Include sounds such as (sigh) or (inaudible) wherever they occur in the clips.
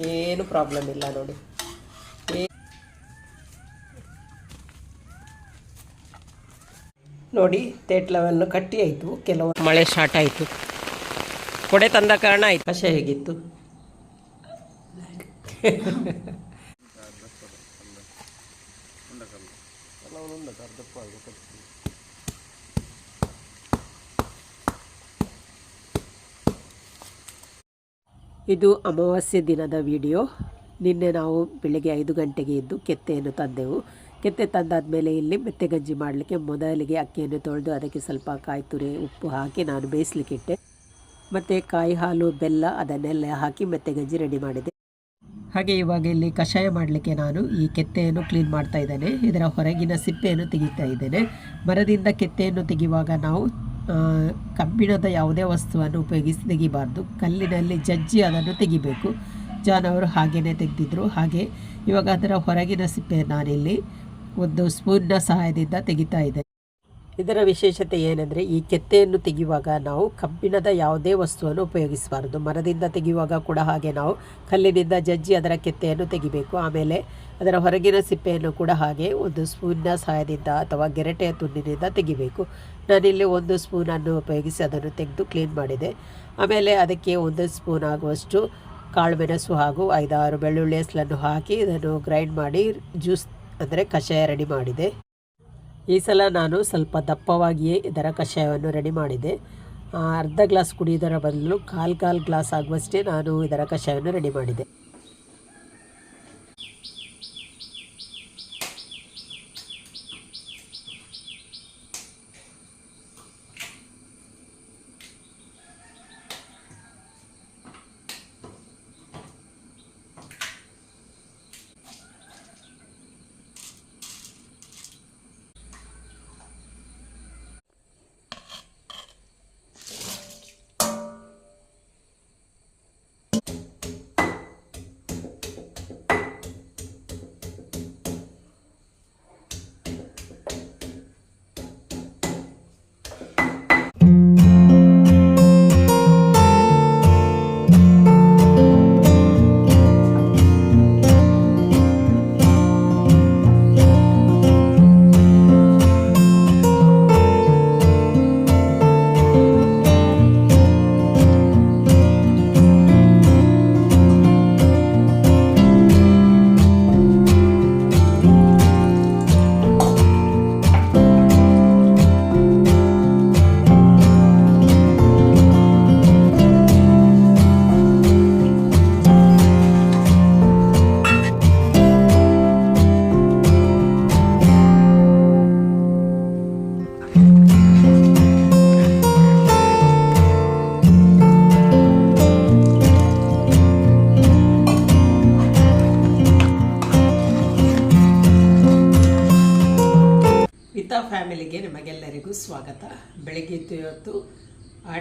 ಏನು ಪ್ರಾಬ್ಲಮ್ ಇಲ್ಲ ನೋಡಿ. ಏ- ನೋಡಿ ತೇಟ್ಲವನ್ನು ಕಟ್ಟಿ ಆಯಿತು. ಕೆಲವು ಮಳೆ ಸ್ಟಾರ್ಟ್ ಆಯಿತು. ಕೊಡೆ ತಂದ ಕಾರಣ ಆಯ್ತು. ಕಷಾಯ ಹೇಗಿತ್ತು? (laughs) ಇದು ಅಮಾವಾಸ್ಯೆ ದಿನದ ವಿಡಿಯೋ. ನಿನ್ನೆ ನಾವು ಬೆಳಗ್ಗೆ ಐದು ಗಂಟೆಗೆ ಎದ್ದು ಕೆತ್ತೆಯನ್ನು ತಂದೆವು. ಕೆತ್ತೆ ತಂದಾದಮೇಲೆ ಇಲ್ಲಿ ಮೆತ್ತೆ ಗಂಜಿ ಮಾಡಲಿಕ್ಕೆ ಮೊದಲಿಗೆ ಅಕ್ಕಿಯನ್ನು ತೊಳೆದು ಅದಕ್ಕೆ ಸ್ವಲ್ಪ ಕಾಯಿ ತುರಿ, ಉಪ್ಪು ಹಾಕಿ ನಾನು ಬೇಯಿಸ್ಲಿಕ್ಕಿಟ್ಟೆ ಮತ್ತು ಕಾಯಿ ಹಾಲು, ಬೆಲ್ಲ ಅದನ್ನೆಲ್ಲ ಹಾಕಿ ಮೆತ್ತೆ ಗಂಜಿ ರೆಡಿ ಮಾಡಿದೆ. ಹಾಗೆ ಇವಾಗ ಇಲ್ಲಿ ಕಷಾಯ ಮಾಡಲಿಕ್ಕೆ ನಾನು ಈ ಕೆತ್ತೆಯನ್ನು ಕ್ಲೀನ್ ಮಾಡ್ತಾ ಇದ್ದೇನೆ. ಇದರ ಹೊರಗಿನ ಸಿಪ್ಪೆಯನ್ನು ತೆಗಿತಾ ಇದ್ದೇನೆ. ಮರದಿಂದ ಕೆತ್ತೆಯನ್ನು ತೆಗೆಯುವಾಗ ನಾವು ಕಬ್ಬಿಣದ ಯಾವುದೇ ವಸ್ತುವನ್ನು ಉಪಯೋಗಿಸಿ ತೆಗಿಬಾರ್ದು. ಕಲ್ಲಿನಲ್ಲಿ ಜಜ್ಜಿ ಅದನ್ನು ತೆಗಿಬೇಕು. ಅವರು ಹಾಗೇನೆ ತೆಗೆದಿದ್ರು. ಹಾಗೆ ಇವಾಗ ಅದರ ಹೊರಗಿನ ಸಿಪ್ಪೆ ನಾನಿಲ್ಲಿ ಒಂದು ಸ್ಪೂನ್ನ ಸಹಾಯದಿಂದ ತೆಗಿತಾ ಇದೆ ಇದರ ವಿಶೇಷತೆ ಏನೆಂದರೆ, ಈ ಕೆತ್ತೆಯನ್ನು ತೆಗೆಯುವಾಗ ನಾವು ಕಬ್ಬಿಣದ ಯಾವುದೇ ವಸ್ತುವನ್ನು ಉಪಯೋಗಿಸಬಾರದು. ಮರದಿಂದ ತೆಗೆಯುವಾಗ ಕೂಡ ಹಾಗೆ ನಾವು ಕಲ್ಲಿನಿಂದ ಜಜ್ಜಿ ಅದರ ಕೆತ್ತೆಯನ್ನು ತೆಗಿಬೇಕು. ಆಮೇಲೆ ಅದರ ಹೊರಗಿನ ಸಿಪ್ಪೆಯನ್ನು ಕೂಡ ಹಾಗೆ ಒಂದು ಸ್ಪೂನ್ನ ಸಹಾಯದಿಂದ ಅಥವಾ ಗೆರಟೆಯ ತುಂಡಿನಿಂದ ತೆಗಿಬೇಕು. ನಾನಿಲ್ಲಿ ಒಂದು ಸ್ಪೂನನ್ನು ಉಪಯೋಗಿಸಿ ಅದನ್ನು ತೆಗೆದು ಕ್ಲೀನ್ ಮಾಡಿದೆ. ಆಮೇಲೆ ಅದಕ್ಕೆ ಒಂದು ಸ್ಪೂನ್ ಆಗುವಷ್ಟು ಕಾಳು ಮೆಣಸು ಹಾಗೂ ಐದಾರು ಬೆಳ್ಳುಳ್ಳಿ ಹೆಸಲನ್ನು ಹಾಕಿ ಇದನ್ನು ಗ್ರೈಂಡ್ ಮಾಡಿ ಜ್ಯೂಸ್ ಅಂದರೆ ಕಷಾಯ ರೆಡಿ ಮಾಡಿದೆ. ಈ ಸಲ ನಾನು ಸ್ವಲ್ಪ ದಪ್ಪವಾಗಿಯೇ ಇದರ ಕಷಾಯವನ್ನು ರೆಡಿ ಮಾಡಿದೆ. ಅರ್ಧ ಗ್ಲಾಸ್ ಕುಡಿಯೋದರ ಬದಲು ಕಾಲು ಕಾಲು ಗ್ಲಾಸ್ ಆಗುವಷ್ಟೇ ನಾನು ಇದರ ಕಷಾಯವನ್ನು ರೆಡಿ ಮಾಡಿದೆ.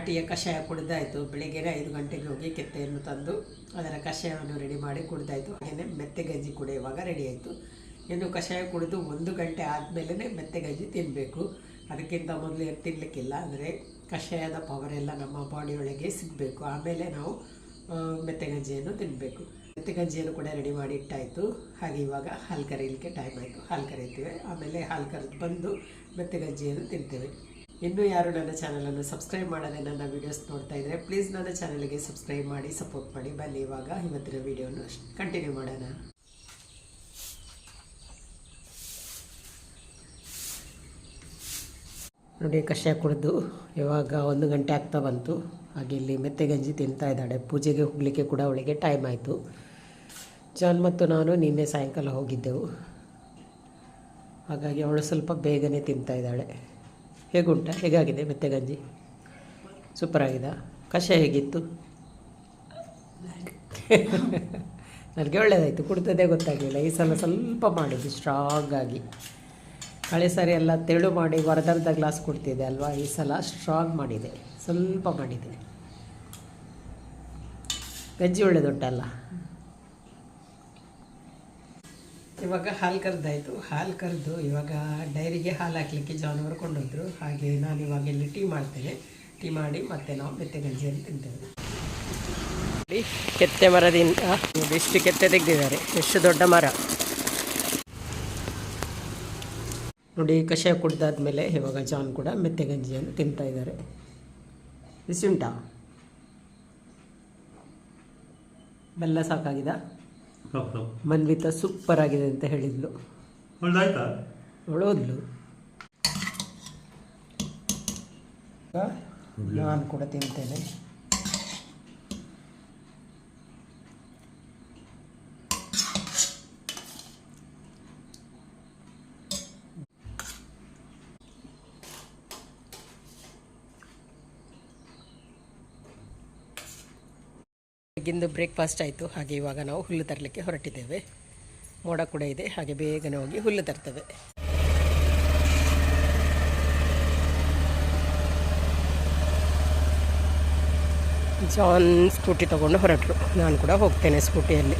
ಆಟಿಯ ಕಷಾಯ ಕುಡಿದಾಯಿತು. ಬೆಳಿಗ್ಗೆ ಐದು ಗಂಟೆಗೆ ಹೋಗಿ ಕೆತ್ತೆಯನ್ನು ತಂದು ಅದರ ಕಷಾಯವನ್ನು ರೆಡಿ ಮಾಡಿ ಕುಡಿದಾಯಿತು. ಹಾಗೆಯೇ ಮೆತ್ತೆ ಗಂಜಿ ಕುಡಿಯುವಾಗ ರೆಡಿ ಆಯಿತು. ಇನ್ನು ಕಷಾಯ ಕುಡಿದು ಒಂದು ಗಂಟೆ ಆದಮೇಲೆ ಮೆತ್ತೆ ಗಂಜಿ ತಿನ್ನಬೇಕು ಅದಕ್ಕಿಂತ ಮೊದಲು ಏನು ತಿನ್ನಲಿಕ್ಕಿಲ್ಲ ಅಂದರೆ ಕಷಾಯದ ಪವರ್ ಎಲ್ಲ ನಮ್ಮ ಬಾಡಿಯೊಳಗೆ ಸಿಗಬೇಕು. ಆಮೇಲೆ ನಾವು ಆ, ಮೆತ್ತೆ ಗಂಜಿಯನ್ನು ತಿನ್ನಬೇಕು ಮೆತ್ತೆ ಗಂಜಿಯನ್ನು ಕೂಡ ರೆಡಿ ಮಾಡಿ ಇಟ್ಟಾಯಿತು. ಹಾಗೆ ಇವಾಗ ಹಾಲು ಕರೀಲಿಕ್ಕೆ ಟೈಮ್ ಆಯಿತು. ಹಾಲು ಕರೀತೀವಿ. ಆಮೇಲೆ ಹಾಲು ಕರೆದು ಬಂದು ಮೆತ್ತೆ ಗಂಜಿಯನ್ನು ತಿಂತೇವೆ. ಇನ್ನೂ ಯಾರು ನನ್ನ ಚಾನಲನ್ನು ಸಬ್ಸ್ಕ್ರೈಬ್ ಮಾಡದೆ ನನ್ನ ವೀಡಿಯೋಸ್ ನೋಡ್ತಾ ಇದ್ದರೆ ಪ್ಲೀಸ್ ನನ್ನ ಚಾನಲ್ಗೆ ಸಬ್ಸ್ಕ್ರೈಬ್ ಮಾಡಿ ಸಪೋರ್ಟ್ ಮಾಡಿ. ಬನ್ನಿ, ಇವಾಗ ಇವತ್ತಿನ ವೀಡಿಯೋನ ಕಂಟಿನ್ಯೂ ಮಾಡೋಣ. ನೋಡಿ, ಕಷಾಯ ಕುಡಿದು ಇವಾಗ ಒಂದು ಗಂಟೆ ಆಗ್ತಾ ಬಂತು. ಹಾಗೆ ಇಲ್ಲಿ ಮೆತ್ತೆ ಗಂಜಿ ತಿಂತಾ ಇದ್ದಾಳೆ. ಪೂಜೆಗೆ ಹೋಗಲಿಕ್ಕೆ ಕೂಡ ಅವಳಿಗೆ ಟೈಮ್ ಆಯಿತು. ಜಾನ್ ಮತ್ತು ನಾನು ನಿನ್ನೆ ಸಾಯಂಕಾಲ ಹೋಗಿದ್ದೆವು. ಹಾಗಾಗಿ ಅವಳು ಸ್ವಲ್ಪ ಬೇಗನೆ ತಿಂತಾ ಇದ್ದಾಳೆ. ಹೇಗುಂಟ? ಹೇಗಾಗಿದೆ ಮೆತ್ತೆ ಗಂಜಿ? ಸೂಪರ್ ಆಗಿದೆ ಕಷಾಯ ಹೇಗಿತ್ತು? ನನಗೆ ಒಳ್ಳೆಯದಾಯಿತು ಕುಡಿತದೇ ಗೊತ್ತಾಗಲಿಲ್ಲ. ಈ ಸಲ ಸ್ವಲ್ಪ ಮಾಡಿದ್ದು ಸ್ಟ್ರಾಂಗ್ ಆಗಿ. ಕಳೆ ಸಾರಿ ಎಲ್ಲ ತೆಳು ಮಾಡಿ ವರದರ್ಧ ಗ್ಲಾಸ್ ಕೊಡ್ತಿದ್ದೆ ಅಲ್ವಾ? ಈ ಸಲ ಸ್ಟ್ರಾಂಗ್ ಮಾಡಿದೆ. ಸ್ವಲ್ಪ ಮಾಡಿದೆ. ಗಂಜಿ ಒಳ್ಳೆದುಂಟಲ್ಲ? ಇವಾಗ ಹಾಲು ಕರೆದಾಯಿತು. ಹಾಲು ಕರೆದು ಇವಾಗ ಡೈರಿಗೆ ಹಾಲು ಹಾಕಲಿಕ್ಕೆ ಜಾನುವಾರು ಕೊಂಡೋದ್ರು. ಹಾಗೆ ನಾನು ಇವಾಗ ಇಲ್ಲಿ ಟೀ ಮಾಡ್ತೇನೆ. ಟೀ ಮಾಡಿ ಮತ್ತೆ ನಾವು ಮೆತ್ತೆ ಗಂಜಿಯನ್ನು ತಿಂತೇವೆ. ನೋಡಿ, ಕೆತ್ತೆ ಮರದಿಂದ ಎಷ್ಟು ಕೆತ್ತೆ ತೆಗೆದಿದ್ದಾರೆ. ಎಷ್ಟು ದೊಡ್ಡ ಮರ. ನೋಡಿ ಕಷಾಯ ಕುಡ್ದಾದ್ಮೇಲೆ ಇವಾಗ ಜಾನ್ ಕೂಡ ಮೆತ್ತೆ ಗಂಜಿಯನ್ನು ತಿಂತಾ ಇದ್ದಾರೆ. ಬಿಸಿ ಉಂಟಾ ಬೆಲ್ಲ ಸಾಕಾಗಿದ? ಹೌದು. ಮನ್ವಿತ ಸೂಪರ್ ಆಗಿದೆ ಅಂತ ಹೇಳಿದ್ಲು. ಒಳ್ಳೋದ್ಲು ನಾನು ಕೂಡ ತಿಂತೇನೆ. ಬೆಳಗ್ಗಿಂದು ಬ್ರೇಕ್ಫಾಸ್ಟ್ ಆಯಿತು. ಹಾಗೆ ಇವಾಗ ನಾವು ಹುಲ್ಲು ತರಲಿಕ್ಕೆ ಹೊರಟಿದ್ದೇವೆ. ಮೋಡ ಕೂಡ ಇದೆ. ಹಾಗೆ ಬೇಗನೆ ಹೋಗಿ ಹುಲ್ಲು ತರ್ತೇವೆ. ಜಾನ್ ಸ್ಕೂಟಿ ತಗೊಂಡು ಹೊರಟರು. ನಾನು ಕೂಡ ಹೋಗ್ತೇನೆ ಸ್ಕೂಟಿಯಲ್ಲಿ.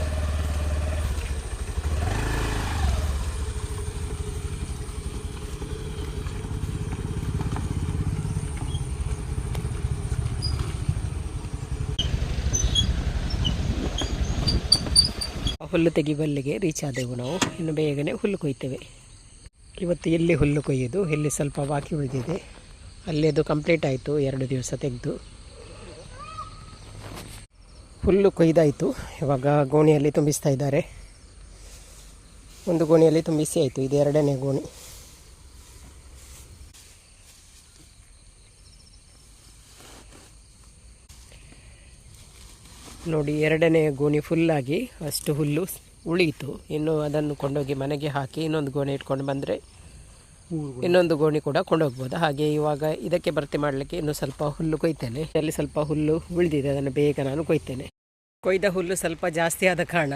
ಹುಲ್ಲು ತೆಗಿಬಲ್ಲಿಗೆ ರೀಚ್ ಆದೆವು ನಾವು. ಇನ್ನು ಬೇಗನೆ ಹುಲ್ಲು ಕೊಯ್ತೇವೆ. ಇವತ್ತು ಎಲ್ಲಿ ಹುಲ್ಲು ಕೊಯ್ಯೋದು? ಇಲ್ಲಿ ಸ್ವಲ್ಪ ಬಾಕಿ ಉಳಿದಿದೆ? ಅಲ್ಲಿ ಅದು ಕಂಪ್ಲೀಟ್ ಆಯಿತು. ಎರಡು ದಿವಸ ತೆಗೆದು. ಹುಲ್ಲು ಕೊಯ್ದಾಯಿತು. ಇವಾಗ ಗೋಣಿಯಲ್ಲಿ ತುಂಬಿಸ್ತಾ ಇದ್ದಾರೆ. ಒಂದು ಗೋಣಿಯಲ್ಲಿ ತುಂಬಿಸಿ ಆಯಿತು. ಇದು ಎರಡನೇ ಗೋಣಿ. ನೋಡಿ, ಎರಡನೇ ಗೋಣಿ ಫುಲ್ಲಾಗಿ ಅಷ್ಟು ಹುಲ್ಲು ಉಳಿಯಿತು. ಇನ್ನು ಅದನ್ನು ಕೊಂಡೋಗಿ ಮನೆಗೆ ಹಾಕಿ ಇನ್ನೊಂದು ಗೋಣಿ ಇಟ್ಕೊಂಡು ಬಂದರೆ ಇನ್ನೊಂದು ಗೋಣಿ ಕೂಡ ಕೊಂಡೋಗ್ಬೋದು. ಹಾಗೆ ಇವಾಗ ಇದಕ್ಕೆ ಭರ್ತಿ ಮಾಡಲಿಕ್ಕೆ ಇನ್ನು ಸ್ವಲ್ಪ ಹುಲ್ಲು ಕೊಯ್ತೇನೆ. ಅಲ್ಲಿ ಸ್ವಲ್ಪ ಹುಲ್ಲು ಉಳಿದಿದೆ, ಅದನ್ನು ಬೇಗ ನಾನು ಕೊಯ್ತೇನೆ. ಕೊಯ್ದ ಹುಲ್ಲು ಸ್ವಲ್ಪ ಜಾಸ್ತಿ ಆದ ಕಾರಣ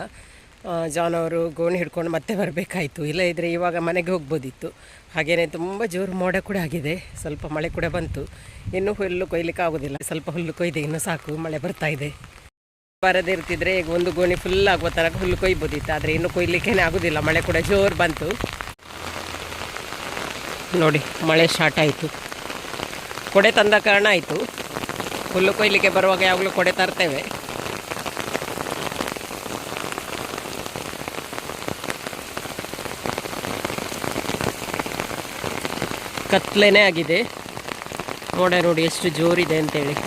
ಜಾನ್ ಅವರು ಗೋಣಿ ಹಿಡ್ಕೊಂಡು ಮತ್ತೆ ಬರಬೇಕಾಯಿತು. ಇಲ್ಲ ಇದ್ದರೆ ಇವಾಗ ಮನೆಗೆ ಹೋಗ್ಬೋದಿತ್ತು. ಹಾಗೆಯೇ ತುಂಬ ಜೋರು ಮೋಡ ಕೂಡ ಆಗಿದೆ. ಸ್ವಲ್ಪ ಮಳೆ ಕೂಡ ಬಂತು. ಇನ್ನು ಹುಲ್ಲು ಕೊಯ್ಲಿಕ್ಕೆ ಆಗೋದಿಲ್ಲ. ಸ್ವಲ್ಪ ಹುಲ್ಲು ಕೊಯ್ದೆ, ಇನ್ನು ಸಾಕು, ಮಳೆ ಬರ್ತಾ ಇದೆ. ಬರದೇ ಇರ್ತಿದ್ರೆ ಈಗ ಒಂದು ಗೋಣಿ ಫುಲ್ ಆಗುವ ತನಕ ಹುಲ್ಲು ಕೊಯ್ಬೋದಿತ್ತು. ಆದರೆ ಇನ್ನು ಕೊಯ್ಲಿಕ್ಕೇನೆ ಆಗೋದಿಲ್ಲ. ಮಳೆ ಕೂಡ ಜೋರು ಬಂತು. ನೋಡಿ, ಮಳೆ ಸ್ಟಾರ್ಟ್ ಆಯಿತು. ಕೊಡೆ ತಂದ ಕಾರಣ ಆಯಿತು. ಹುಲ್ಲು ಕೊಯ್ಲಿಕ್ಕೆ ಬರುವಾಗ ಯಾವಾಗಲೂ ಕೊಡೆ ತರ್ತೇವೆ. ಕತ್ಲೆನೇ ಆಗಿದೆ. ನೋಡ ನೋಡಿ, ಎಷ್ಟು ಜೋರಿದೆ ಅಂತೇಳಿ.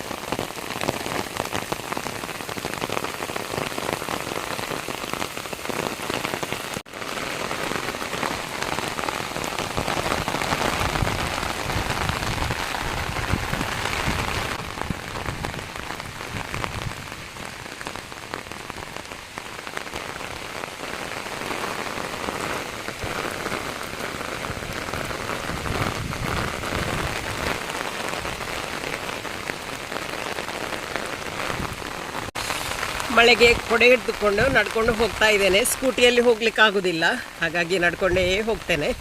ಮಳೆಗೆ ಕೊಡೆ ಹಿಡಿದುಕೊಂಡು ನಡ್ಕೊಂಡು ಹೋಗ್ತಾ ಇದ್ದೇನೆ. ಸ್ಕೂಟಿಯಲ್ಲಿ ಹೋಗ್ಲಿಕ್ಕೆ ಆಗೋದಿಲ್ಲ. ಹಾಗಾಗಿ ನಡ್ಕೊಂಡೇ ಹೋಗ್ತೇನೆ.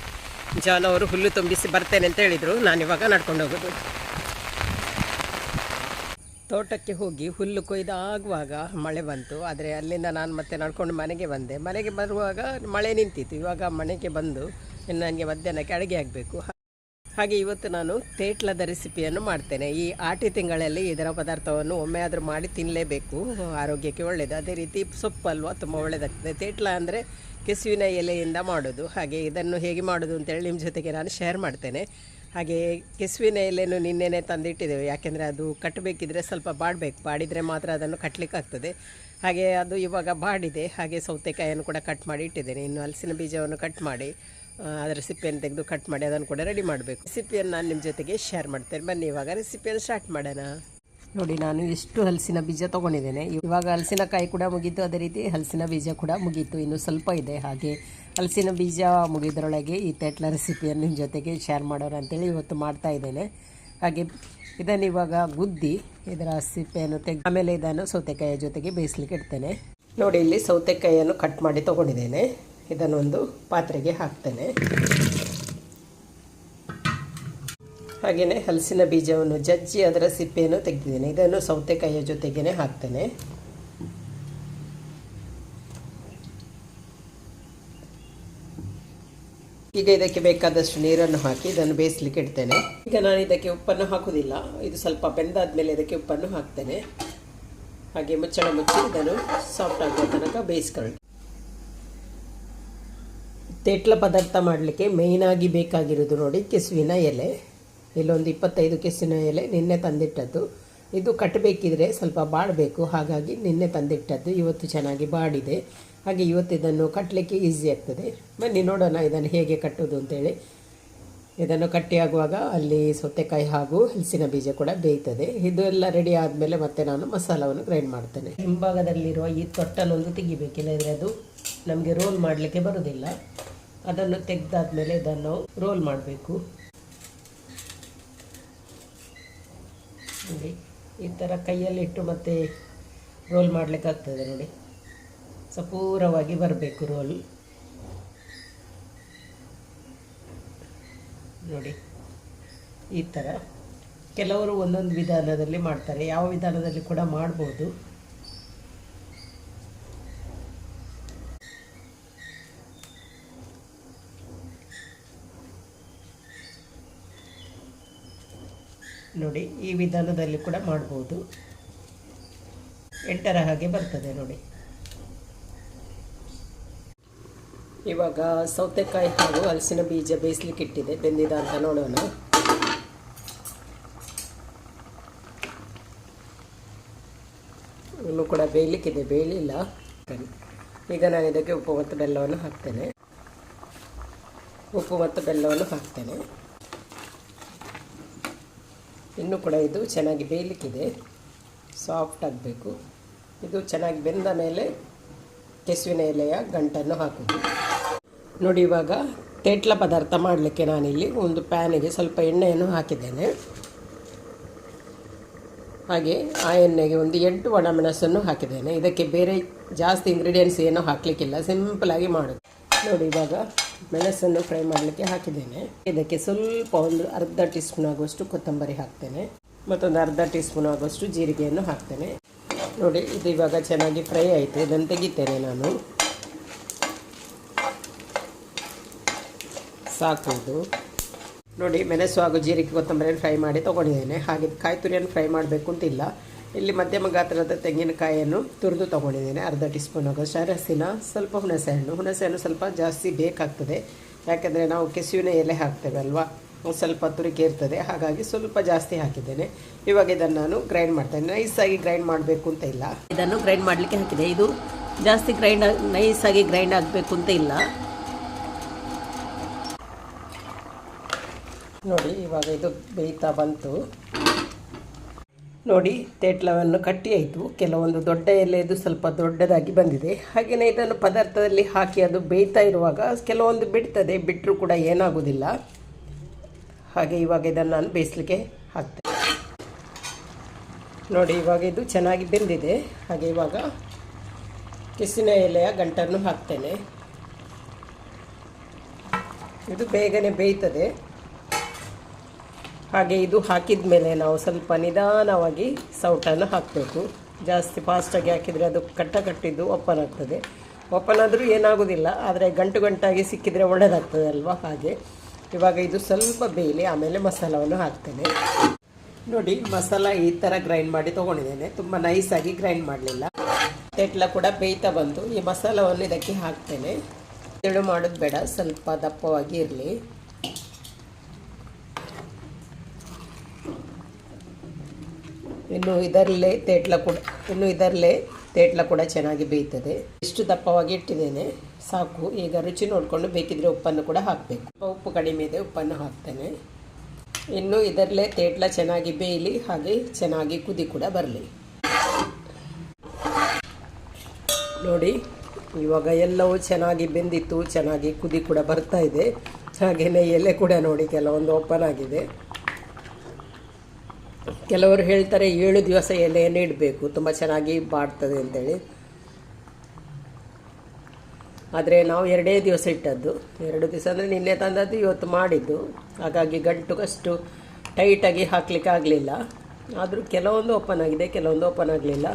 ಜಾನ್ ಅವರು ಹುಲ್ಲು ತುಂಬಿಸಿ ಬರ್ತೇನೆ ಅಂತ ಹೇಳಿದರು. ನಾನಿವಾಗ ನಡ್ಕೊಂಡು ಹೋಗೋದು. ತೋಟಕ್ಕೆ ಹೋಗಿ ಹುಲ್ಲು ಕೊಯ್ದಾಗುವಾಗ ಮಳೆ ಬಂತು. ಆದರೆ ಅಲ್ಲಿಂದ ನಾನು ಮತ್ತೆ ನಡ್ಕೊಂಡು ಮನೆಗೆ ಬಂದೆ. ಮನೆಗೆ ಬರುವಾಗ ಮಳೆ ನಿಂತಿತ್ತು. ಇವಾಗ ಮನೆಗೆ ಬಂದು ನನಗೆ ಮಧ್ಯಾಹ್ನಕ್ಕೆ ಅಡುಗೆ ಆಗಬೇಕು. ಹಾಗೆ ಇವತ್ತು ನಾನು ತೇಟ್ಲದ ರೆಸಿಪಿಯನ್ನು ಮಾಡ್ತೇನೆ. ಈ ಆಟಿ ತಿಂಗಳಲ್ಲಿ ಇದರ ಪದಾರ್ಥವನ್ನು ಒಮ್ಮೆ ಆದರೂ ಮಾಡಿ ತಿನ್ನಲೇಬೇಕು ಆರೋಗ್ಯಕ್ಕೆ ಒಳ್ಳೆಯದು ಅದೇ ರೀತಿ ಸೊಪ್ಪಲ್ವ ತುಂಬ ಒಳ್ಳೆಯದಾಗ್ತದೆ ತೇಟ್ಲ ಅಂದರೆ ಕೆಸುವಿನ ಎಲೆಯಿಂದ ಮಾಡೋದು. ಹಾಗೆ ಇದನ್ನು ಹೇಗೆ ಮಾಡೋದು ಅಂತೇಳಿ ನಿಮ್ಮ ಜೊತೆಗೆ ನಾನು ಶೇರ್ ಮಾಡ್ತೇನೆ. ಹಾಗೆ ಕೆಸುವಿನ ಎಲೆಯನ್ನು ನಿನ್ನೆನೇ ತಂದಿಟ್ಟಿದ್ದೇವೆ. ಯಾಕೆಂದರೆ ಅದು ಕಟ್ಟಬೇಕಿದ್ರೆ ಸ್ವಲ್ಪ ಬಾಡಬೇಕು. ಬಾಡಿದರೆ ಮಾತ್ರ ಅದನ್ನು ಕಟ್ಟಲಿಕ್ಕಾಗ್ತದೆ ಹಾಗೆ ಅದು ಇವಾಗ ಬಾಡಿದೆ. ಹಾಗೆ ಸೌತೆಕಾಯಿಯನ್ನು ಕೂಡ ಕಟ್ ಮಾಡಿ ಇಟ್ಟಿದ್ದೇನೆ. ಇನ್ನು ಹಲಸಿನ ಬೀಜವನ್ನು ಕಟ್ ಮಾಡಿ. ಅದರ ಸಿಪ್ಪೆಯನ್ನು ತೆಗೆದು ಕಟ್ ಮಾಡಿ, ಅದನ್ನು ಕೂಡ ರೆಡಿ ಮಾಡಬೇಕು. ರೆಸಿಪಿಯನ್ನು ನಾನು ನಿಮ್ಮ ಜೊತೆಗೆ ಶೇರ್ ಮಾಡ್ತೇನೆ. ಬನ್ನಿ, ಇವಾಗ ರೆಸಿಪಿಯನ್ನು ಸ್ಟಾರ್ಟ್ ಮಾಡೋಣ. ನೋಡಿ, ನಾನು ಎಷ್ಟು ಹಲಸಿನ ಬೀಜ ತೊಗೊಂಡಿದ್ದೇನೆ. ಇವಾಗ ಹಲಸಿನಕಾಯಿ ಕೂಡ ಮುಗೀತು. ಅದೇ ರೀತಿ ಹಲಸಿನ ಬೀಜ ಕೂಡ ಮುಗೀತು. ಇನ್ನು ಸ್ವಲ್ಪ ಇದೆ ಹಾಗೆ. ಹಲಸಿನ ಬೀಜ ಮುಗಿದ್ರೊಳಗೆ ಈ ತೆಟ್ಲ ರೆಸಿಪಿಯನ್ನು ನಿಮ್ಮ ಜೊತೆಗೆ ಶೇರ್ ಮಾಡೋರು ಅಂತೇಳಿ ಇವತ್ತು ಮಾಡ್ತಾ ಇದ್ದೇನೆ. ಹಾಗೆ ಇದನ್ನು ಇವಾಗ ಗುದ್ದಿ ಇದರ ಸಿಪ್ಪೆಯನ್ನು ತೆಗೆದು ಆಮೇಲೆ ಇದನ್ನು ಸೌತೆಕಾಯಿಯ ಜೊತೆಗೆ ಬೇಯಿಸ್ಲಿಕ್ಕೆ ಇಡ್ತೇನೆ. ನೋಡಿ, ಇಲ್ಲಿ ಸೌತೆಕಾಯಿಯನ್ನು ಕಟ್ ಮಾಡಿ ತೊಗೊಂಡಿದ್ದೇನೆ. ಇದನ್ನೊಂದು ಪಾತ್ರೆಗೆ ಹಾಕ್ತೇನೆ. ಹಾಗೆಯೇ ಹಲಸಿನ ಬೀಜವನ್ನು ಜಜ್ಜಿ ಅದರ ಸಿಪ್ಪೆಯನ್ನು ತೆಗೆದಿದ್ದೇನೆ. ಇದನ್ನು ಸೌತೆಕಾಯಿಯ ಜೊತೆಗೇ ಹಾಕ್ತೇನೆ. ಈಗ ಇದಕ್ಕೆ ಬೇಕಾದಷ್ಟು ನೀರನ್ನು ಹಾಕಿ ಇದನ್ನು ಬೇಯಿಸ್ಲಿಕ್ಕೆ ಇಡ್ತೇನೆ. ಈಗ ನಾನು ಇದಕ್ಕೆ ಉಪ್ಪನ್ನು ಹಾಕುವುದಿಲ್ಲ. ಇದು ಸ್ವಲ್ಪ ಬೆಂದಾದ್ಮೇಲೆ ಇದಕ್ಕೆ ಉಪ್ಪನ್ನು ಹಾಕ್ತೇನೆ. ಹಾಗೆ ಮುಚ್ಚಳ ಮುಚ್ಚಿ ಇದನ್ನು ಸಾಫ್ಟ್ ಆಗುವ ತನಕ ಬೇಯಿಸ್ಕೊಳ್ಳಿ. ತೇಟ್ಲ ಪದಾರ್ಥ ಮಾಡಲಿಕ್ಕೆ ಮೇಯ್ನಾಗಿ ಬೇಕಾಗಿರೋದು ನೋಡಿ, ಕೆಸುವಿನ ಎಲೆ. ಇಲ್ಲೊಂದು ಇಪ್ಪತ್ತೈದು ಕೆಸುವಿನ ಎಲೆ ನಿನ್ನೆ ತಂದಿಟ್ಟದ್ದು. ಇದು ಕಟ್ಟಬೇಕಿದ್ರೆ ಸ್ವಲ್ಪ ಬಾಡಬೇಕು, ಹಾಗಾಗಿ ನಿನ್ನೆ ತಂದಿಟ್ಟದ್ದು. ಇವತ್ತು ಚೆನ್ನಾಗಿ ಬಾಡಿದೆ. ಹಾಗೆ ಇವತ್ತು ಇದನ್ನು ಕಟ್ಟಲಿಕ್ಕೆ ಈಸಿ ಆಗ್ತದೆ. ಬನ್ನಿ ನೋಡೋಣ ಇದನ್ನು ಹೇಗೆ ಕಟ್ಟೋದು ಅಂತೇಳಿ. ಇದನ್ನು ಕಟ್ಟಿಯಾಗುವಾಗ ಅಲ್ಲಿ ಸೌತೆಕಾಯಿ ಹಾಗೂ ಹಲಸಿನ ಬೀಜ ಕೂಡ ಬೇಯ್ತದೆ. ಇದು ಎಲ್ಲ ರೆಡಿ ಆದಮೇಲೆ ಮತ್ತೆ ನಾನು ಮಸಾಲವನ್ನು ಗ್ರೈಂಡ್ ಮಾಡ್ತೇನೆ. ಹಿಂಭಾಗದಲ್ಲಿರುವ ಈ ತೊಟ್ಟಲೊಂದು ತೆಗಿಬೇಕಿಲ್ಲ ಇದ್ರೆ ಅದು ನಮಗೆ ರೋಲ್ ಮಾಡಲಿಕ್ಕೆ ಬರೋದಿಲ್ಲ. ಅದನ್ನು ತೆಗೆದಾದ್ಮೇಲೆ ಇದನ್ನು ರೋಲ್ ಮಾಡಬೇಕು. ನೋಡಿ, ಈ ಥರ ಕೈಯಲ್ಲಿಟ್ಟು ಮತ್ತೆ ರೋಲ್ ಮಾಡಲಿಕ್ಕಾಗ್ತದೆ ನೋಡಿ. ಸಪೂರವಾಗಿ ಬರಬೇಕು ರೋಲ್ ನೋಡಿ. ಈ ಥರ ಕೆಲವರು ಒಂದೊಂದು ವಿಧಾನದಲ್ಲಿ ಮಾಡ್ತಾರೆ. ಯಾವ ವಿಧಾನದಲ್ಲಿ ಕೂಡ ಮಾಡ್ಬೋದು. ನೋಡಿ, ಈ ವಿಧಾನದಲ್ಲಿ ಕೂಡ ಮಾಡ್ಬೋದು. ಎಂಟರ ಹಾಗೆ ಬರ್ತದೆ ನೋಡಿ. ಇವಾಗ ಸೌತೆಕಾಯಿ ಹಾಗೂ ಹಲಸಿನ ಬೀಜ ಬೇಯಿಸ್ಲಿಕ್ಕೆ ಇಟ್ಟಿದೆ. ಬೆಂದಿದ ಅಂತ ನೋಡೋಣ. ಇನ್ನು ಕೂಡ ಬೇಯಲಿಕ್ಕಿದೆ. ಬೇಯಲಿಲ್ಲ. ಈಗ ನಾನು ಇದಕ್ಕೆ ಉಪ್ಪು ಮತ್ತು ಬೆಲ್ಲವನ್ನು ಹಾಕ್ತೇನೆ. ಉಪ್ಪು ಮತ್ತು ಬೆಲ್ಲವನ್ನು ಹಾಕ್ತೇನೆ. ಇನ್ನು ಕೂಡ ಇದು ಚೆನ್ನಾಗಿ ಬೇಯಲಿಕ್ಕಿದೆ. ಸಾಫ್ಟ್ ಆಗಬೇಕು. ಇದು ಚೆನ್ನಾಗಿ ಬೆಂದ ಮೇಲೆ ಕೆಸುವಿನ ಎಲೆಯ ಗಂಟನ್ನು ಹಾಕುವುದು. ನೋಡಿ ಇವಾಗ ತೇಟ್ಲ ಪದಾರ್ಥ ಮಾಡಲಿಕ್ಕೆ ನಾನಿಲ್ಲಿ ಒಂದು ಪ್ಯಾನಿಗೆ ಸ್ವಲ್ಪ ಎಣ್ಣೆಯನ್ನು ಹಾಕಿದ್ದೇನೆ. ಹಾಗೆ ಆ ಎಣ್ಣೆಗೆ ಒಂದು ಎಂಟು ಒಣಮೆಣಸನ್ನು ಹಾಕಿದ್ದೇನೆ. ಇದಕ್ಕೆ ಬೇರೆ ಜಾಸ್ತಿ ಇಂಗ್ರೀಡಿಯೆಂಟ್ಸ್ ಏನೂ ಹಾಕಲಿಕ್ಕಿಲ್ಲ. ಸಿಂಪಲಾಗಿ ಮಾಡೋದು ನೋಡಿ ಇವಾಗ ಮೆಣಸನ್ನು ಫ್ರೈ ಮಾಡಲಿಕ್ಕೆ ಹಾಕಿದ್ದೇನೆ. ಇದಕ್ಕೆ ಸ್ವಲ್ಪ ಒಂದು ಅರ್ಧ ಟೀ ಸ್ಪೂನ್ ಆಗುವಷ್ಟು ಕೊತ್ತಂಬರಿ ಹಾಕ್ತೇನೆ. ಮತ್ತೊಂದು ಅರ್ಧ ಟೀ ಸ್ಪೂನ್ ಆಗುವಷ್ಟು ಜೀರಿಗೆಯನ್ನು ಹಾಕ್ತೇನೆ. ನೋಡಿ, ಇದು ಇವಾಗ ಚೆನ್ನಾಗಿ ಫ್ರೈ ಆಯಿತು. ಇದನ್ನು ತೆಗಿತೇನೆ ನಾನು. ಸಾಕು ಇದು ನೋಡಿ ಮೆಣಸು ಹಾಗೂ ಜೀರಿಗೆ ಕೊತ್ತಂಬರಿಯನ್ನು ಫ್ರೈ ಮಾಡಿ ತೊಗೊಂಡಿದ್ದೇನೆ. ಹಾಗೆ ಕಾಯಿ ತುರಿಯನ್ನು ಫ್ರೈ ಮಾಡಬೇಕು ಅಂತಿಲ್ಲ ಇಲ್ಲಿ. ಮಧ್ಯಮ ಗಾತ್ರದ ತೆಂಗಿನಕಾಯಿಯನ್ನು ತುರಿದು ತೊಗೊಂಡಿದ್ದೇನೆ. ಅರ್ಧ ಟೀ ಸ್ಪೂನ್ ಸ್ವಲ್ಪ ಹುಣಸೆ ಹಣ್ಣು ಹುಣಸೆ ಹಣ್ಣು ಸ್ವಲ್ಪ ಜಾಸ್ತಿ ಬೇಕಾಗ್ತದೆ. ಯಾಕೆಂದರೆ ನಾವು ಕೆಸುವಿನ ಎಲೆ ಹಾಕ್ತೇವೆ ಅಲ್ವಾ ಸ್ವಲ್ಪ ತುರಿಕೆ ಇರ್ತದೆ. ಹಾಗಾಗಿ ಸ್ವಲ್ಪ ಜಾಸ್ತಿ ಹಾಕಿದ್ದೇನೆ. ಇವಾಗ ಇದನ್ನು ನಾನು ಗ್ರೈಂಡ್ ಮಾಡ್ತೇನೆ. ನೈಸಾಗಿ ಗ್ರೈಂಡ್ ಮಾಡಬೇಕು ಅಂತ ಇಲ್ಲ. ಇದನ್ನು ಗ್ರೈಂಡ್ ಮಾಡಲಿಕ್ಕೆ ಹಾಕಿದೆ. ಇದು ಜಾಸ್ತಿ ಗ್ರೈಂಡ್ ನೈಸಾಗಿ ಗ್ರೈಂಡ್ ಆಗಬೇಕು ಅಂತ ಇಲ್ಲ. ನೋಡಿ, ಇವಾಗ ಇದು ಬೇಯ್ತಾ ಬಂತು. ನೋಡಿ, ತೇಟ್ಲವನ್ನು ಕಟ್ಟಿ ಆಯಿತು. ಕೆಲವೊಂದು ದೊಡ್ಡ ಎಲೆಯದು ಸ್ವಲ್ಪ ದೊಡ್ಡದಾಗಿ ಬಂದಿದೆ. ಹಾಗೆಯೇ ಇದನ್ನು ಪದಾರ್ಥದಲ್ಲಿ ಹಾಕಿ ಅದು ಬೇಯ್ತಾ ಇರುವಾಗ ಕೆಲವೊಂದು ಬಿಡ್ತದೆ. ಬಿಟ್ಟರೂ ಕೂಡ ಏನಾಗೋದಿಲ್ಲ. ಹಾಗೆ ಇವಾಗ ಇದನ್ನು ನಾನು ಬೇಯಿಸ್ಲಿಕ್ಕೆ ಹಾಕ್ತೇನೆ ನೋಡಿ, ಇವಾಗ ಇದು ಚೆನ್ನಾಗಿ ಬೆಂದಿದೆ. ಹಾಗೆ ಇವಾಗ ಕೆಸಿನ ಎಲೆಯ ಗಂಟನ್ನು ಹಾಕ್ತೇನೆ. ಇದು ಬೇಗನೆ ಬೇಯ್ತದೆ. ಹಾಗೆ ಇದು ಹಾಕಿದ ಮೇಲೆ ನಾವು ಸ್ವಲ್ಪ ನಿಧಾನವಾಗಿ ಸೌಟನ್ನು ಹಾಕಬೇಕು. ಜಾಸ್ತಿ ಫಾಸ್ಟಾಗಿ ಹಾಕಿದರೆ ಅದು ಕಟ್ಟ ಕಟ್ಟಿದ್ದು ಓಪನ್ ಆಗ್ತದೆ. ಓಪನ್ ಆದರೂ ಏನಾಗೋದಿಲ್ಲ, ಆದರೆ ಗಂಟು ಗಂಟಾಗಿ ಸಿಕ್ಕಿದರೆ ಒಳ್ಳೆಯದಾಗ್ತದೆ ಅಲ್ವಾ ಹಾಗೆ. ಇವಾಗ ಇದು ಸ್ವಲ್ಪ ಬೇಯಲಿ, ಆಮೇಲೆ ಮಸಾಲವನ್ನು ಹಾಕ್ತೇನೆ. ನೋಡಿ, ಮಸಾಲ ಈ ಥರ ಗ್ರೈಂಡ್ ಮಾಡಿ ತೊಗೊಂಡಿದ್ದೇನೆ. ತುಂಬ ನೈಸಾಗಿ ಗ್ರೈಂಡ್ ಮಾಡಲಿಲ್ಲ. ತೆಟ್ಲ ಕೂಡ ಬೇಯ್ತಾ ಬಂತು. ಈ ಮಸಾಲವನ್ನು ಇದಕ್ಕೆ ಹಾಕ್ತೇನೆ. ತೆಳು ಮಾಡೋದು ಬೇಡ, ಸ್ವಲ್ಪ ದಪ್ಪವಾಗಿ ಇರಲಿ. ಇನ್ನು ಇದರಲ್ಲೇ ತೇಟ್ಲ ಕೂಡ, ಇನ್ನು ಇದರಲ್ಲೇ ತೇಟ್ಲ ಕೂಡ ಚೆನ್ನಾಗಿ ಬೇಯ್ತದೆ. ಇಷ್ಟು ದಪ್ಪವಾಗಿ ಇಟ್ಟಿದ್ದೇನೆ, ಸಾಕು. ಈಗ ರುಚಿ ನೋಡಿಕೊಂಡು ಬೇಕಿದ್ರೆ ಉಪ್ಪನ್ನು ಕೂಡ ಹಾಕಬೇಕು. ಉಪ್ಪು ಕಡಿಮೆ ಇದೆ, ಉಪ್ಪನ್ನು ಹಾಕ್ತೇನೆ. ಇನ್ನು ಇದರಲ್ಲೇ ತೇಟ್ಲ ಚೆನ್ನಾಗಿ ಬೇಯಲಿ, ಹಾಗೆ ಚೆನ್ನಾಗಿ ಕುದಿ ಕೂಡ ಬರಲಿ. ನೋಡಿ, ಇವಾಗ ಎಲ್ಲವೂ ಚೆನ್ನಾಗಿ ಬೆಂದಿತ್ತು, ಚೆನ್ನಾಗಿ ಕುದಿ ಕೂಡ ಬರ್ತಾ ಇದೆ. ಹಾಗೆಯೇ ಎಲೆ ಕೂಡ ನೋಡಿ, ಕೆಲವೊಂದು ಓಪನ್ ಆಗಿದೆ. ಕೆಲವರು ಹೇಳ್ತಾರೆ ಏಳು ದಿವಸ ಎಲೆಯನ್ನು ಇಡಬೇಕು. ತುಂಬ ಚೆನ್ನಾಗಿ ಬಾಡ್ತದೆ ಅಂತೇಳಿ. ಆದರೆ ನಾವು ಎರಡೇ ದಿವಸ ಇಟ್ಟದ್ದು. ಎರಡು ದಿವಸ ಅಂದರೆ ನಿನ್ನೆ ತಂದದ್ದು ಇವತ್ತು ಮಾಡಿದ್ದು. ಹಾಗಾಗಿ ಗಂಟು ಅಷ್ಟು ಟೈಟಾಗಿ ಹಾಕ್ಲಿಕ್ಕೆ ಆಗಲಿಲ್ಲ. ಆದರೂ ಕೆಲವೊಂದು ಓಪನ್ ಆಗಿದೆ, ಕೆಲವೊಂದು ಓಪನ್ ಆಗಲಿಲ್ಲ.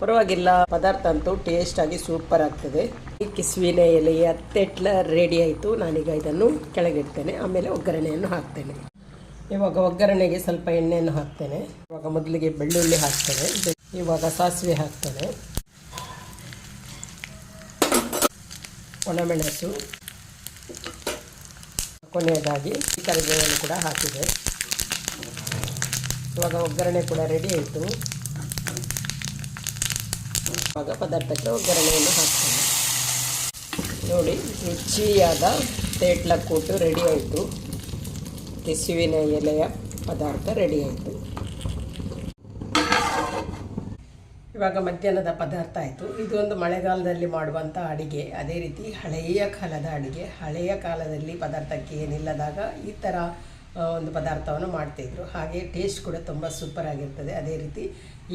ಪರವಾಗಿಲ್ಲ, ಪದಾರ್ಥ ಅಂತೂ ಟೇಸ್ಟಾಗಿ ಸೂಪರ್ ಆಗ್ತದೆ. ಈ ಕಿಸ್ವಿನ ಎಲೆ ತೆಟ್ಲ ರೆಡಿ ಆಯಿತು. ನಾನೀಗ ಇದನ್ನು ಕೆಳಗಿಡ್ತೇನೆ. ಆಮೇಲೆ ಒಗ್ಗರಣೆಯನ್ನು ಹಾಕ್ತೇನೆ. ಇವಾಗ ಒಗ್ಗರಣೆಗೆ ಸ್ವಲ್ಪ ಎಣ್ಣೆಯನ್ನು ಹಾಕ್ತೇನೆ. ಇವಾಗ ಮೊದಲಿಗೆ ಬೆಳ್ಳುಳ್ಳಿ ಹಾಕ್ತೇನೆ. ಇವಾಗ ಸಾಸಿವೆ ಹಾಕ್ತೇನೆ. ಒಣಮೆಣಸು. ಕೊನೆಯದಾಗಿ ಕರಿಬೇವನ್ನು ಕೂಡ ಹಾಕಿದೆ. ಇವಾಗ ಒಗ್ಗರಣೆ ಕೂಡ ರೆಡಿ ಆಯಿತು. ಇವಾಗ ಪದಾರ್ಥಕ್ಕೆ ಒಗ್ಗರಣೆಯನ್ನು ಹಾಕ್ತೇನೆ. ನೋಡಿ, ರುಚಿಯಾದ ತೇಟ್ಲ ಕೂಟು ರೆಡಿ ಆಯಿತು. ಕೆಸುವಿನ ಎಲೆಯ ಪದಾರ್ಥ ರೆಡಿ ಆಯಿತು. ಇವಾಗ ಮಧ್ಯಾಹ್ನದ ಪದಾರ್ಥ ಆಯಿತು. ಇದು ಒಂದು ಮಳೆಗಾಲದಲ್ಲಿ ಮಾಡುವಂಥ ಅಡಿಗೆ. ಅದೇ ರೀತಿ ಹಳೆಯ ಕಾಲದ ಅಡಿಗೆ. ಹಳೆಯ ಕಾಲದಲ್ಲಿ ಪದಾರ್ಥಕ್ಕೆ ಏನಿಲ್ಲದಾಗ ಈ ಥರ ಒಂದು ಪದಾರ್ಥವನ್ನು ಮಾಡ್ತಿದ್ರು. ಹಾಗೆ ಟೇಸ್ಟ್ ಕೂಡ ತುಂಬ ಸೂಪರ್ ಆಗಿರ್ತದೆ. ಅದೇ ರೀತಿ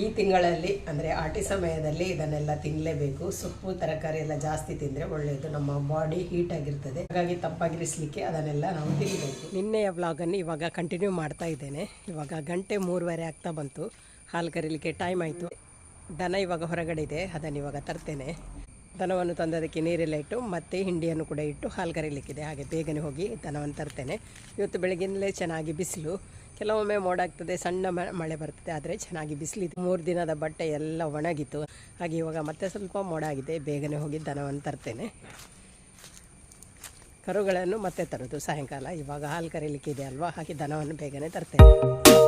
ಈ ತಿಂಗಳಲ್ಲಿ ಅಂದರೆ ಆಟಿ ಸಮಯದಲ್ಲಿ ಇದನ್ನೆಲ್ಲ ತಿನ್ನಲೇಬೇಕು ಸೊಪ್ಪು, ತರಕಾರಿ ಎಲ್ಲ ಜಾಸ್ತಿ ತಿಂದರೆ ಒಳ್ಳೆಯದು ನಮ್ಮ ಬಾಡಿ ಹೀಟ್ ಆಗಿರ್ತದೆ. ಹಾಗಾಗಿ ತಂಪಾಗಿರಿಸಲಿಕ್ಕೆ ಅದನ್ನೆಲ್ಲ ನಾವು ತಿನ್ನಬೇಕು ನಿನ್ನೆಯ ವ್ಲಾಗನ್ನು ಇವಾಗ ಕಂಟಿನ್ಯೂ ಮಾಡ್ತಾ ಇದ್ದೇನೆ. ಇವಾಗ ಗಂಟೆ ಮೂರುವರೆ ಆಗ್ತಾ ಬಂತು. ಹಾಲು ಕರೀಲಿಕ್ಕೆ ಟೈಮ್ ಆಯಿತು. ದನ ಇವಾಗ ಹೊರಗಡೆ ಇದೆ. ಅದನ್ನು ಇವಾಗ ತರ್ತೇನೆ. ದನವನ್ನು ತಂದದಕ್ಕೆ ನೀರೆಲ್ಲ ಇಟ್ಟು ಮತ್ತೆ ಹಿಂಡಿಯನ್ನು ಕೂಡ ಇಟ್ಟು ಹಾಲು ಕರೀಲಿಕ್ಕಿದೆ. ಹಾಗೆ ಬೇಗನೆ ಹೋಗಿ ದನವನ್ನು ತರ್ತೇನೆ. ಇವತ್ತು ಬೆಳಗ್ಗಿನಲ್ಲೇ ಚೆನ್ನಾಗಿ ಬಿಸಿಲು. ಕೆಲವೊಮ್ಮೆ ಮೋಡ ಆಗ್ತದೆ ಸಣ್ಣ ಮಳೆ ಬರ್ತದೆ, ಆದರೆ ಚೆನ್ನಾಗಿ ಬಿಸಿಲಿದೆ. ಮೂರು ದಿನದ ಬಟ್ಟೆ ಎಲ್ಲ ಒಣಗಿತ್ತು ಹಾಗೆ ಇವಾಗ ಮತ್ತೆ ಸ್ವಲ್ಪ ಮೋಡ ಆಗಿದೆ. ಬೇಗನೆ ಹೋಗಿ ದನವನ್ನು ತರ್ತೇನೆ. ಕರುಗಳನ್ನು ಮತ್ತೆ ತರೋದು ಸಾಯಂಕಾಲ. ಇವಾಗ ಹಾಲು ಕರೀಲಿಕ್ಕಿದೆ ಅಲ್ವಾ? ಹಾಗೆ ದನವನ್ನು ಬೇಗನೆ ತರ್ತೇನೆ.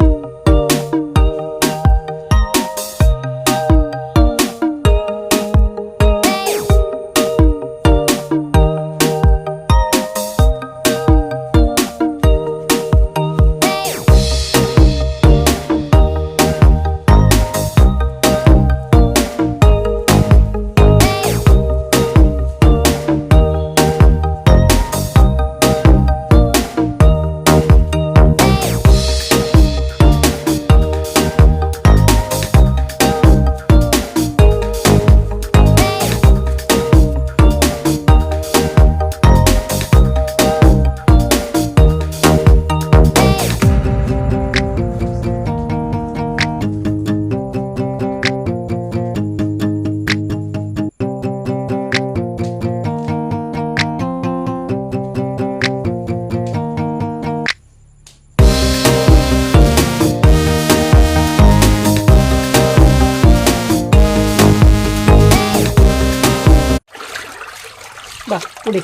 ಬಾ, ಕುಡಿ.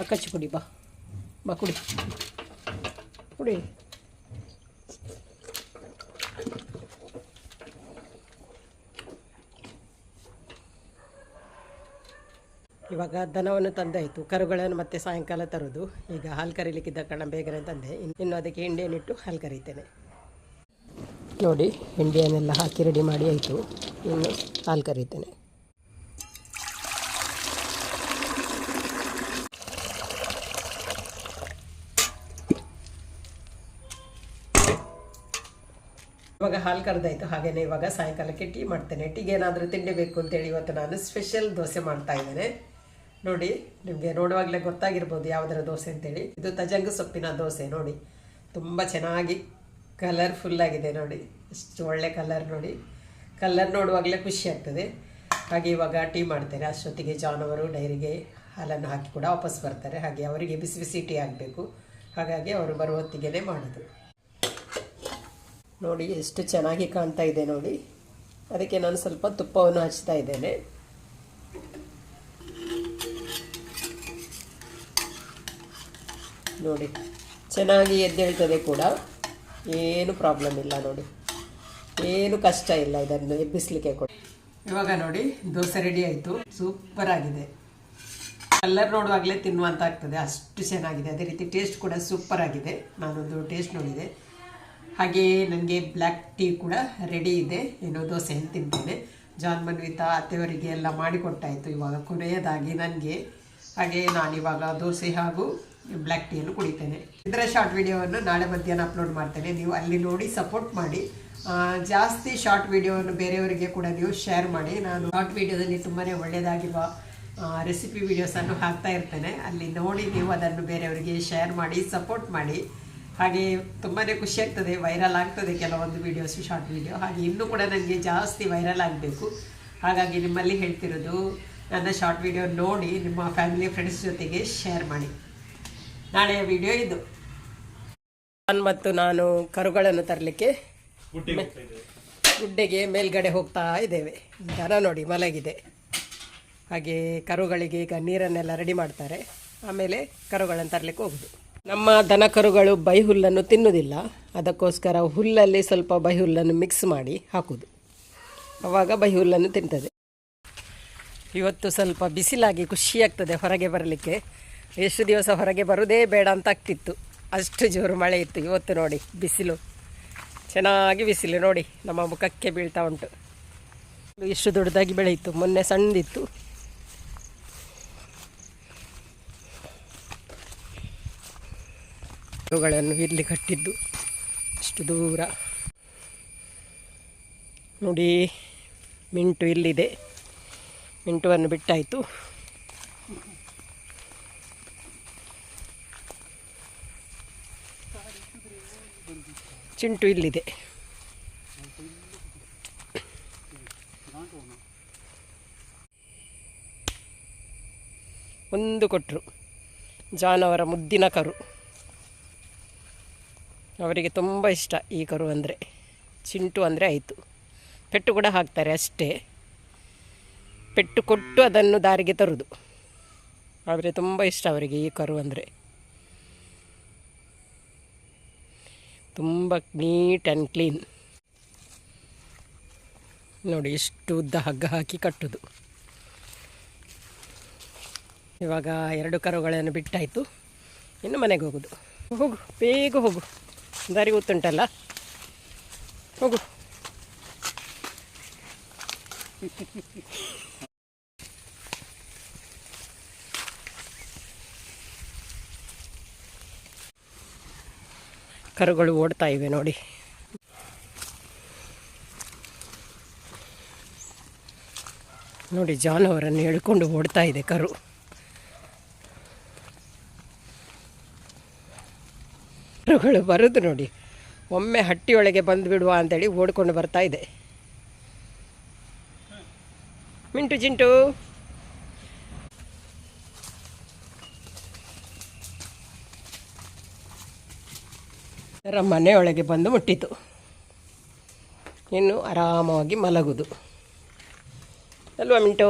ಅಕ್ಕಚ್ಚಿ ಕುಡಿ ಬಾ. ಬಾ, ಕುಡಿ. ಕುಡಿ. ಇವಾಗ ದನವನ್ನು ತಂದಾಯಿತು. ಕರುಗಳನ್ನು ಮತ್ತೆ ಸಾಯಂಕಾಲ ತರೋದು. ಈಗ ಹಾಲು ಕರೀಲಿಕ್ಕಿದ್ದ ಕಣ ಬೇಗನೆ ತಂದೆ. ಇನ್ನು ಅದಕ್ಕೆ ಹಿಂಡಿಯನ್ನಿಟ್ಟು ಹಾಲು ಕರೀತೇನೆ. ನೋಡಿ, ಹಿಂಡಿಯನ್ನೆಲ್ಲ ಹಾಕಿ ರೆಡಿ ಮಾಡಿ ಆಯಿತು. ಇನ್ನು ಹಾಲು ಕರೀತೇನೆ. ಇವಾಗ ಹಾಲು ಕರೆದಾಯ್ತು, ಹಾಗೇನೆ ಇವಾಗ ಸಾಯಂಕಾಲಕ್ಕೆ ಟೀ ಮಾಡ್ತೇನೆ. ಟೀಗೆ ಏನಾದರೂ ತಿಂಡಿ ಬೇಕು ಅಂತೇಳಿ ಇವತ್ತು ನಾನು ಸ್ಪೆಷಲ್ ದೋಸೆ ಮಾಡ್ತಾ ಇದ್ದೇನೆ. ನೋಡಿ, ನಿಮಗೆ ನೋಡುವಾಗಲೇ ಗೊತ್ತಾಗಿರ್ಬೋದು ಯಾವುದರ ದೋಸೆ ಅಂತೇಳಿ. ಇದು ತಜಂಗ ಸೊಪ್ಪಿನ ದೋಸೆ, ನೋಡಿ. ತುಂಬ ಚೆನ್ನಾಗಿ ಕಲರ್ಫುಲ್ ಆಗಿದೆ, ನೋಡಿ. ಅಷ್ಟು ಒಳ್ಳೆ ಕಲರ್ ನೋಡಿ. ಕಲರ್ ನೋಡುವಾಗಲೇ ಖುಷಿ ಆಗ್ತದೆ. ಹಾಗೆ ಇವಾಗ ಟೀ ಮಾಡ್ತೇನೆ. ಅಷ್ಟೊತ್ತಿಗೆ ಜಾನುವಾರು ಡೈರಿಗೆ ಹಾಲನ್ನು ಹಾಕಿ ಕೂಡ ವಾಪಸ್ ಬರ್ತಾರೆ. ಹಾಗೆ ಅವರಿಗೆ ಬಿಸಿ ಬಿಸಿ ಟೀ ಆಗಬೇಕು. ಹಾಗಾಗಿ ಅವರು ಬರುವ ಹೊತ್ತಿಗೆ ಮಾಡೋದು. ನೋಡಿ, ಎಷ್ಟು ಚೆನ್ನಾಗಿ ಕಾಣ್ತಾ ಇದೆ ನೋಡಿ. ಅದಕ್ಕೆ ನಾನು ಸ್ವಲ್ಪ ತುಪ್ಪವನ್ನು ಹಚ್ತಾ ಇದ್ದೇನೆ. ನೋಡಿ, ಚೆನ್ನಾಗಿ ಎದ್ದೇಳ್ತದೆ ಕೂಡ. ಏನು ಪ್ರಾಬ್ಲಮ್ ಇಲ್ಲ ನೋಡಿ. ಏನು ಕಷ್ಟ ಇಲ್ಲ ಇದನ್ನು ಎಬ್ಬಿಸ್ಲಿಕ್ಕೆ ಕೂಡ. ಇವಾಗ ನೋಡಿ, ದೋಸೆ ರೆಡಿ ಆಯಿತು. ಸೂಪರ್ ಆಗಿದೆ. ಕಲ್ಲರ್ ನೋಡುವಾಗಲೇ ತಿನ್ನುವಂತ ಆಗ್ತದೆ ಅಷ್ಟು ಚೆನ್ನಾಗಿದೆ. ಅದೇ ರೀತಿ ಟೇಸ್ಟ್ ಕೂಡ ಸೂಪರ್ ಆಗಿದೆ. ನಾನೊಂದು ಟೇಸ್ಟ್ ನೋಡಿದೆ. ಹಾಗೆ ನನಗೆ ಬ್ಲ್ಯಾಕ್ ಟೀ ಕೂಡ ರೆಡಿ ಇದೆ. ಏನೋ ದೋಸೆಯನ್ನು ತಿಂತೇನೆ. ಜಾನ್ ಮನ್ವಿತಾ ಅತ್ತೆಯವರಿಗೆ ಎಲ್ಲ ಮಾಡಿಕೊಟ್ಟಾಯಿತು ಇವಾಗ ಕೊನೆಯದಾಗಿ ನನಗೆ. ಹಾಗೆ ನಾನಿವಾಗ ದೋಸೆ ಹಾಗೂ ಬ್ಲ್ಯಾಕ್ ಟೀಯನ್ನು ಕುಡಿತೇನೆ. ಇದರ ಶಾರ್ಟ್ ವಿಡಿಯೋವನ್ನು ನಾಳೆ ಮಧ್ಯಾಹ್ನ ಅಪ್ಲೋಡ್ ಮಾಡ್ತೇನೆ. ನೀವು ಅಲ್ಲಿ ನೋಡಿ ಸಪೋರ್ಟ್ ಮಾಡಿ. ಜಾಸ್ತಿ ಶಾರ್ಟ್ ವಿಡಿಯೋವನ್ನು ಬೇರೆಯವರಿಗೆ ಕೂಡ ನೀವು ಶೇರ್ ಮಾಡಿ. ನಾನು ಶಾರ್ಟ್ ವಿಡಿಯೋದಲ್ಲಿ ತುಂಬಾ ಒಳ್ಳೆಯದಾಗಿರುವ ರೆಸಿಪಿ ವಿಡಿಯೋಸನ್ನು ಹಾಕ್ತಾ ಇರ್ತೇನೆ. ಅಲ್ಲಿ ನೋಡಿ ನೀವು ಅದನ್ನು ಬೇರೆಯವರಿಗೆ ಶೇರ್ ಮಾಡಿ ಸಪೋರ್ಟ್ ಮಾಡಿ. ಹಾಗೆ ತುಂಬಾ ಖುಷಿ ಆಗ್ತದೆ ವೈರಲ್ ಆಗ್ತದೆ ಕೆಲವೊಂದು ವಿಡಿಯೋಸ್ ಶಾರ್ಟ್ ವಿಡಿಯೋ ಹಾಗೆ ಇನ್ನೂ ಕೂಡ ನನಗೆ ಜಾಸ್ತಿ ವೈರಲ್ ಆಗಬೇಕು. ಹಾಗಾಗಿ ನಿಮ್ಮಲ್ಲಿ ಹೇಳ್ತಿರೋದು ನನ್ನ ಶಾರ್ಟ್ ವಿಡಿಯೋ ನೋಡಿ ನಿಮ್ಮ ಫ್ಯಾಮಿಲಿ ಫ್ರೆಂಡ್ಸ್ ಜೊತೆಗೆ ಶೇರ್ ಮಾಡಿ. ನಾಳೆಯ ವಿಡಿಯೋ ಇದು. ನಾನು ಮತ್ತು ನಾನು ಕರುಗಳನ್ನು ತರಲಿಕ್ಕೆ ಗುಡ್ಡೆಗೆ ಮೇಲ್ಗಡೆ ಹೋಗ್ತಾ ಇದ್ದೇವೆ. ದನ ನೋಡಿ ಮಲಗಿದೆ. ಹಾಗೆ ಕರುಗಳಿಗೆ ಈಗ ನೀರನ್ನೆಲ್ಲ ರೆಡಿ ಮಾಡ್ತಾರೆ. ಆಮೇಲೆ ಕರುಗಳನ್ನು ತರಲಿಕ್ಕೆ ಹೋಗುದು. ನಮ್ಮ ದನ ಕರುಗಳು ಬೈ ಹುಲ್ಲನ್ನು ತಿನ್ನುವುದಿಲ್ಲ. ಅದಕ್ಕೋಸ್ಕರ ಹುಲ್ಲಲ್ಲಿ ಸ್ವಲ್ಪ ಬೈಹುಲ್ಲನ್ನು ಮಿಕ್ಸ್ ಮಾಡಿ ಹಾಕೋದು ಅವಾಗ ಬೈ ಹುಲ್ಲನ್ನು ತಿಂತದೆ. ಇವತ್ತು ಸ್ವಲ್ಪ ಬಿಸಿಲಾಗಿ ಖುಷಿಯಾಗ್ತದೆ ಹೊರಗೆ ಬರಲಿಕ್ಕೆ. ಎಷ್ಟು ದಿವಸ ಹೊರಗೆ ಬರೋದೇ ಬೇಡ ಅಂತ ಆಗ್ತಿತ್ತು. ಅಷ್ಟು ಜೋರು ಮಳೆ ಇತ್ತು. ಇವತ್ತು ನೋಡಿ, ಬಿಸಿಲು. ಚೆನ್ನಾಗಿ ಬಿಸಿಲು ನೋಡಿ, ನಮ್ಮ ಮುಖಕ್ಕೆ ಬೀಳ್ತಾ ಉಂಟು. ಇಷ್ಟು ದೊಡ್ಡದಾಗಿ ಬೆಳೆಯಿತು. ಮೊನ್ನೆ ಸಣ್ಣದಿತ್ತು. ಇವುಗಳನ್ನು ಇಲ್ಲಿ ಕಟ್ಟಿದ್ದು. ಇಷ್ಟು ದೂರ. ನೋಡಿ, ಮಿಂಟು ಇಲ್ಲಿದೆ. ಮಿಂಟುವನ್ನು ಬಿಟ್ಟಾಯಿತು. ಚಿಂಟು ಇಲ್ಲಿದೆ. ಒಂದು ಕೊಟ್ಟರು ಜಾನವರ ಮುದ್ದಿನ ಕರು. ಅವರಿಗೆ ತುಂಬ ಇಷ್ಟ ಈ ಕರು ಅಂದರೆ. ಚಿಂಟು ಅಂದರೆ ಆಯಿತು. ಪೆಟ್ಟು ಕೂಡ ಹಾಕ್ತಾರೆ ಅಷ್ಟೇ. ಪೆಟ್ಟು ಕೊಟ್ಟು ಅದನ್ನು ದಾರಿಗೆ ತರುವುದು ಆದರೆ ತುಂಬ ಇಷ್ಟ ಅವರಿಗೆ ಈ ಕರು ಅಂದರೆ. ತುಂಬ ನೀಟ್ ಆ್ಯಂಡ್ ಕ್ಲೀನ್. ನೋಡಿ ಎಷ್ಟು ಉದ್ದ ಹಗ್ಗ ಹಾಕಿ ಕಟ್ಟುದು. ಇವಾಗ ಎರಡು ಕರುಗಳನ್ನು ಬಿಟ್ಟಾಯಿತು. ಇನ್ನು ಮನೆಗೆ ಹೋಗೋದು. ಹೋಗು, ಬೇಗ ಹೋಗು. ದಾರಿ ಗೊತ್ತುಂಟಲ್ಲ? ಹೋಗು. ಕರುಗಳು ಓಡ್ತಾ ಇವೆ ನೋಡಿ. ನೋಡಿ ಜಾನುವಾರನ್ನು ಎಳ್ಕೊಂಡು ಓಡ್ತಾ ಇದೆ ಕರು. ಕರುಗಳು ಬರೋದು ನೋಡಿ. ಒಮ್ಮೆ ಹಟ್ಟಿಯೊಳಗೆ ಬಂದು ಬಿಡುವ ಅಂತೇಳಿ ಓಡ್ಕೊಂಡು ಬರ್ತಾ ಇದೆ. ಮಿಂಟು ಚಿಂಟು. ಮನೆಯೊಳಗೆ ಬಂದು ಮುಟ್ಟಿತು. ಇನ್ನು ಆರಾಮವಾಗಿ ಮಲಗುದು. ಅಲ್ವಾ ಮಿಂಟು?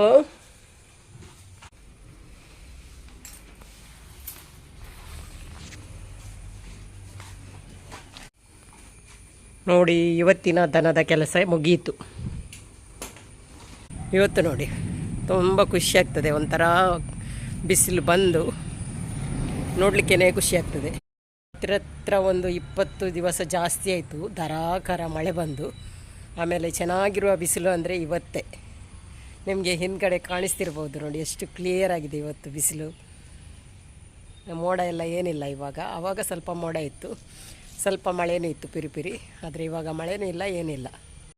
ನೋಡಿ, ಇವತ್ತಿನ ದನದ ಕೆಲಸ ಮುಗಿಯಿತು ಇವತ್ತು ನೋಡಿ, ತುಂಬ ಖುಷಿ ಆಗ್ತದೆ, ಒಂಥರ ಬಿಸಿಲು ಬಂದು ನೋಡಲಿಕ್ಕೇ ಖುಷಿ ಆಗ್ತದೆ. ಹತ್ರ ಹತ್ರ ಒಂದು ಇಪ್ಪತ್ತು ದಿವಸ ಜಾಸ್ತಿ ಆಯಿತು, ಧಾರಾಕಾರ ಮಳೆ ಬಂದು, ಆಮೇಲೆ ಚೆನ್ನಾಗಿರುವ ಬಿಸಿಲು ಅಂದರೆ ಇವತ್ತೇ. ನಿಮಗೆ ಹಿಂದ್ಗಡೆ ಕಾಣಿಸ್ತಿರ್ಬೋದು ನೋಡಿ, ಎಷ್ಟು ಕ್ಲಿಯರ್ ಆಗಿದೆ ಇವತ್ತು ಬಿಸಿಲು. ಮೋಡ ಎಲ್ಲ ಏನಿಲ್ಲ ಇವಾಗ ಆವಾಗ ಸ್ವಲ್ಪ ಮೋಡ ಇತ್ತು. ಸ್ವಲ್ಪ ಮಳೆನೂ ಇತ್ತು ಪಿರಿ ಪಿರಿ ಆದರೆ ಇವಾಗ ಮಳೆನೂ ಇಲ್ಲ ಏನಿಲ್ಲ.